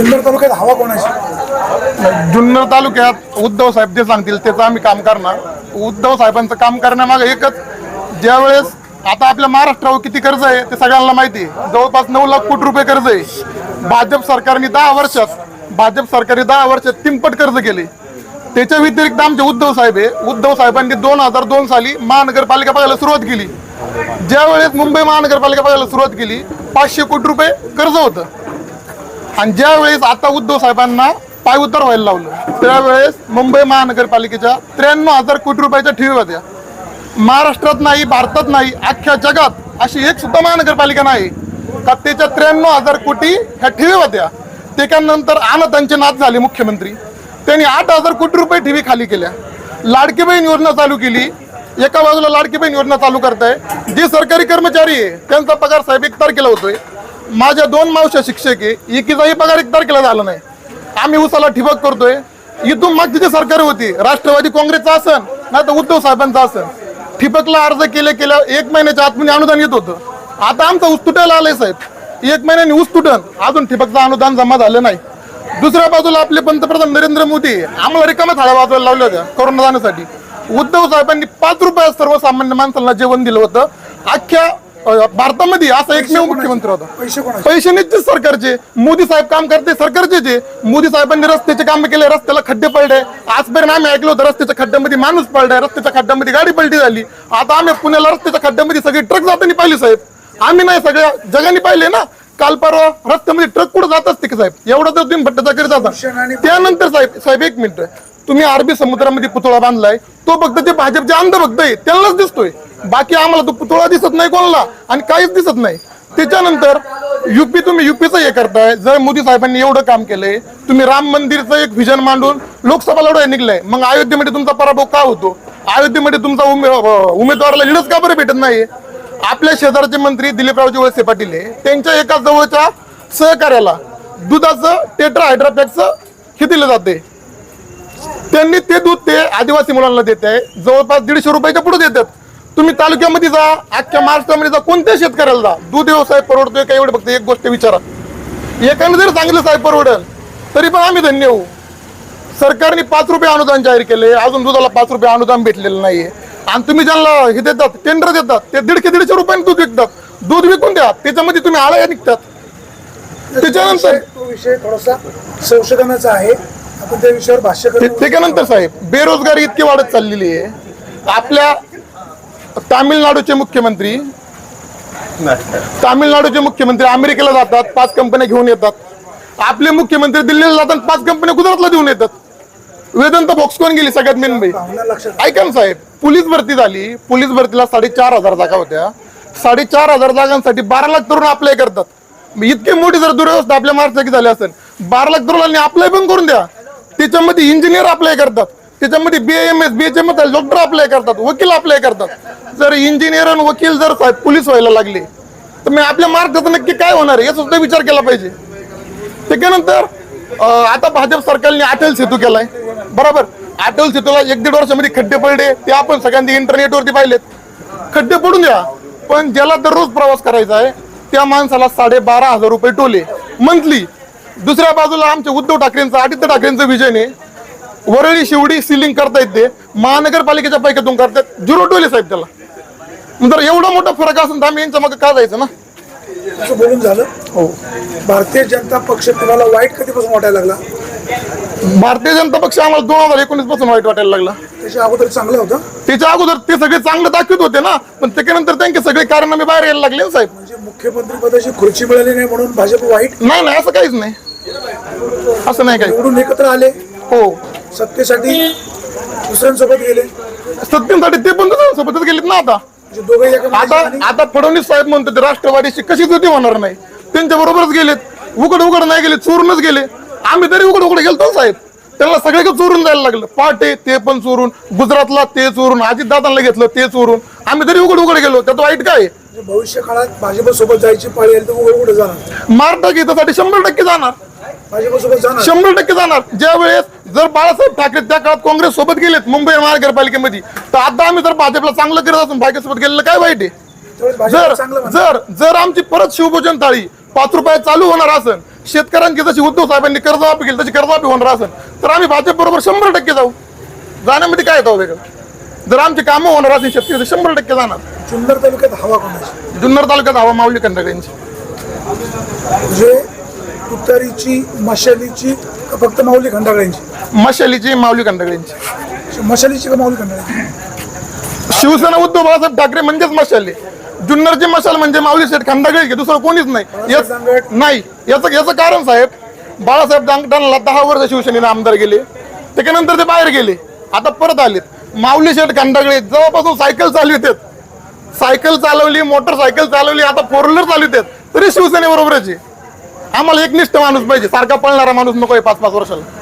जुन्नर तालुक्यात हवा कोणाची? जुन्नर तालुक्यात उद्धव साहेब जे सांगतील त्याचं आम्ही काम करणार. उद्धव साहेबांचं काम करण्यामागे एकच ज्यावेळेस आता आपल्या महाराष्ट्रावर किती कर्ज आहे ते सगळ्यांना माहिती आहे. जवळपास नऊ लाख कोटी रुपये कर्ज आहे. भाजप सरकारने दहा वर्षात भाजप सरकारने दहा वर्षात तिंपट कर्ज केले. त्याच्या व्यतिरिक्त आमचे उद्धव साहेब आहे. उद्धव साहेबांनी दोन हजार दोन साली महानगरपालिका बघायला सुरुवात केली. ज्यावेळेस मुंबई महानगरपालिका बघायला सुरुवात केली पाचशे कोटी रुपये कर्ज होतं. आणि ज्या वेळेस आता उद्धव साहेबांना पायउतार व्हायला लावलं त्यावेळेस मुंबई महानगरपालिकेच्या त्र्याण्णव हजार कोटी रुपयाच्या ठेवी होत्या. महाराष्ट्रात नाही भारतात नाही अख्ख्या जगात अशी एक सुद्धा महानगरपालिका नाही का त्याच्या त्र्याण्णव हजार कोटी ह्या ठेवी होत्या. त्याच्यानंतर अनाथांचे नाथ झाले मुख्यमंत्री. त्यांनी आठ हजार कोटी रुपये ठेवी खाली केल्या. लाडकी बहीण योजना चालू केली. एका बाजूला लाडकी बहीण योजना चालू करताय. जे सरकारी कर्मचारी आहे त्यांचा पगार साहेब एक तारखेला होतोय. माझ्या दोन मावश्या शिक्षक आहे. एकीचाही पगार एक तारखेला झाला नाही. आम्ही उसाला ठिबक करतोय. इथून मग तिथे सरकार होती राष्ट्रवादी काँग्रेसचं असन नाही तर उद्धव साहेबांचं असन ठिबकला अर्ज केले केल्या एक महिन्याच्या आतमध्ये म्हणजे अनुदान येत होतं. आता आमचं ऊस तुटायला आलंय साहेब. एक महिन्याने ऊस तुटन अजून ठिबकचं अनुदान जमा झालं नाही. दुसऱ्या बाजूला आपले पंतप्रधान नरेंद्र मोदी आम्हाला रिकाम्या थाळ्या वाजवायला लावल्या होत्या कोरोना जाण्यासाठी. उद्धव साहेबांनी पाच रुपयात सर्वसामान्य माणसांना जेवण दिलं होतं. अख्ख्या भारतामध्ये असा एकमेव मुख्यमंत्री होता. पैसे निश्चित सरकारचे. मोदी साहेब काम करते सरकारचे जे. मोदी साहेबांनी रस्त्याचे काम केले रस्त्याला खड्डे पडले. आजपर्यंत आम्ही ऐकलं होतं रस्त्याच्या खड्ड्यामध्ये माणूस पडलाय रस्त्याच्या खड्ड्यामध्ये गाडी पलटी झाली. आता आम्ही पुण्याला रस्त्याच्या खड्ड्यामध्ये सगळी ट्रक जाताना पाहिली साहेब. आम्ही नाही सगळ्या जगाने पाहिले ना. काल परवा रस्त्यामध्ये ट्रक कुठं जात असते की साहेब? एवढं तर तुम्ही भट्टाचा करत होता त्यानंतर साहेब साहेब एक मिनिट. तुम्ही अरबी समुद्रामध्ये पुतळा बांधलाय तो फक्त ते भाजपचे अंध बघतोय आहे त्यांनाच दिसतोय. बाकी आम्हाला तो पुतळा दिसत नाही कोणाला आणि काहीच दिसत नाही. त्याच्यानंतर युपी तुम्ही युपीचं हे करताय. जर मोदी साहेबांनी एवढं काम केलंय तुम्ही राम मंदिरचं एक व्हिजन मांडून लोकसभा लढवाय निघलाय. मग अयोध्येमध्ये तुमचा पराभव का होतो? अयोध्येमध्ये तुमचा उमे- उमेदवाराला लिडच का बरं भेटत नाही आपल्या शेजारचे मंत्री दिलीपरावजी वळसे पाटील आहे. त्यांच्या एका जवळच्या सहकार्याला दुधाचं टेट्रा हायड्रापॅकचं हे दिलं जाते त्यांनी ते दूध ते आदिवासी मुलांना देत आहे. जवळपास दीडशे रुपयाच्या पुढे देतात. तुम्ही तालुक्यामध्ये जा अख्ख्या महाराष्ट्रामध्ये जा कोणत्या शेतकऱ्याला जा. दूध व्यवसाय परवडतोय का एवढं? फक्त एक गोष्ट विचारा. एकाने जर सांगितलं साहेब परवडेल. तरी पण आम्ही धन्य होऊ. सरकारने पाच रुपये अनुदान जाहीर केले. अजून दुधाला पाच रुपये अनुदान भेटलेलं नाहीये. आणि तुम्ही ज्यांना हे देतात टेंडर देतात ते दीडशे दीडशे रुपयाने दूध विकतात. दूध विकून द्या. त्याच्यामध्ये तुम्ही आळ्या निघतात. त्याच्यानंतर तो विषय थोडासा संशोधनाचा आहे. आपण त्या विषयावर भाष्य ते- करू त्याच्यानंतर साहेब? बेरोजगारी इतकी वाढत चाललेली आहे. आपल्या तामिळनाडूचे मुख्यमंत्री तामिळनाडूचे मुख्यमंत्री अमेरिकेला जातात पाच कंपन्या घेऊन येतात. आपले मुख्यमंत्री दिल्लीला जातात पाच कंपन्या गुजरातला देऊन येतात. वेदांत बॉक्सकॉन गेली? सगळ्यात मेन बाई. भावना लक्षात ऐका ना साहेब. पोलीस भरती झाली. पोलीस भरतीला साडेचार हजार जागा होत्या. साडेचार हजार जागांसाठी बारा लाख तरुण अप्लाय करतात. मग इतकी मोठी जर दुर्व्यवस्था आपल्या महाराष्ट्राची झाली असेल बारा लाख तरुणांनी अप्लाय पण करून द्या. त्याच्यामध्ये इंजिनियर अप्लाय करतात. त्याच्यामध्ये B M S B H M S doctor apply करतात वकील अप्लाय करतात. जर इंजिनियर आणि वकील जर साहेब पोलीस व्हायला लागले तर मी आपल्या महाराष्ट्राचा नक्की काय होणार आहे याचा सुद्धा विचार केला पाहिजे. त्याच्यानंतर आता भाजप सरकारने अटल सेतू केलाय. बरोबर? अटल सेतूला एक दीड वर्षामध्ये खड्डे पडले ते आपण सगळ्यांनी इंटरनेटवरती पाहिलेत. खड्डे पडून द्या पण ज्याला दररोज प्रवास करायचा आहे त्या माणसाला साडेबारा हजार रुपये टोले मंथली दुसऱ्या बाजूला आमच्या उद्धव ठाकरेंचं आदित्य ठाकरेंचं आहे वरळी शिवडी सिलिंग करता येते. महानगरपालिकेच्या पैकीतून करतात. झिरो टोले साहेब त्याला. जर एवढा मोठा फरक असेल तर आम्ही यांच्या मग का जायचं ना? असं बोलून झालं. हो. भारतीय जनता पक्ष तुम्हाला वाईट कधीपासून वाटायला लागला? भारतीय जनता पक्ष आम्हाला दोन हजार एकोणीसपासून वाईट वाटायला लागला. त्याच्या अगोदर चांगलं होतं? त्याच्या अगोदर ते सगळे चांगलं दाखवत होते ना. पण त्याच्यानंतर त्यांचे सगळे कारनामे बाहेर यायला लागले ना साहेब. म्हणजे मुख्यमंत्री पदाची खुर्ची मिळाली नाही म्हणून भाजप वाईट? नाही नाही असं काहीच नाही. असं नाही काही. निवडून एकत्र आले. हो. सत्तेसाठी दुसऱ्यांसोबत गेले. सत्तेसाठी ते पण सोबतच गेलेत ना आता. म्हणजे दोघे एका आता आता फडणवीस साहेब म्हणतो ते राष्ट्रवादीशी कशीच युती होणार नाही? त्यांच्या बरोबरच गेलेत. उघड उघड नाही गेले चोरूनच गेले. आम्ही तरी उघड उघड गेलतो साहेब. त्यांना सगळीकडे चोरून जायला लागलं. पाटे ते पण चोरून गुजरातला ते चोरून अजितदादांना घेतलं ते चोरून. आम्ही तरी उघड उघड गेलो. त्यात वाईट काय? आहे? म्हणजे भविष्य काळात भाजप सोबत जायची पाळी आली तर उघड उघड जाणार. महाराष्ट्र गीतासाठी शंभर टक्के जाणार. जाणार. शंभर टक्के जाणार. ज्या वेळेस जर बाळासाहेब ठाकरे त्या काळात काँग्रेस सोबत गेलेत मुंबई महानगरपालिकेमध्ये तर आता आम्ही जर भाजपला चांगलं करत असून भाजपसोबत गेलेलं काय वाईट आहे? जर जर जर आमची परत शिवभोजन थाळी पाच रुपयात चालू होणार असेल शेतकऱ्यांची जशी उद्धव साहेबांनी कर्जमाफी केली तशी कर्जमाफी होणार असेल तर आम्ही भाजप बरोबर शंभर टक्के जाऊ. जाण्यामध्ये काय येतं वेगळं? जर आमची कामं होणार असेल शेतकरी शंभर टक्के जाणार. जुन्नर तालुक्यात हवा कोणाची? जुन्नर तालुक्यात हवा माऊली कंडकड्यांची म्हणजे तुतारीची मशालीची का फक्त माऊली खंडागळ्यांची? मशालीची माऊली कंडकड्यांची मशालीची का माऊली खंडागळ्यांची? शिवसेना उद्धव बाळासाहेब ठाकरे म्हणजेच मशाली. जुन्नरची मशाल म्हणजे माऊली शेठ खंडागळे की दुसरं कोणीच नाही. याच- दांगट. नाही. याचं याचं कारण साहेब बाळासाहेब दांगटांना दहा वर्ष शिवसेनेने आमदार गेले त्याच्यानंतर ते बाहेर गेले. आता परत आलेत. माऊली शेठ खंडागळे जेव्हापासून सायकल चालवितात सायकल चालवली मोटरसायकल चालवली आता फोर व्हीलर चालवितात तरी शिवसेनेबरोबरच आहे. आम्हाला एकनिष्ठ माणूस पाहिजे. सारखा पळणारा माणूस नको आहे पाच पाच वर्षाला.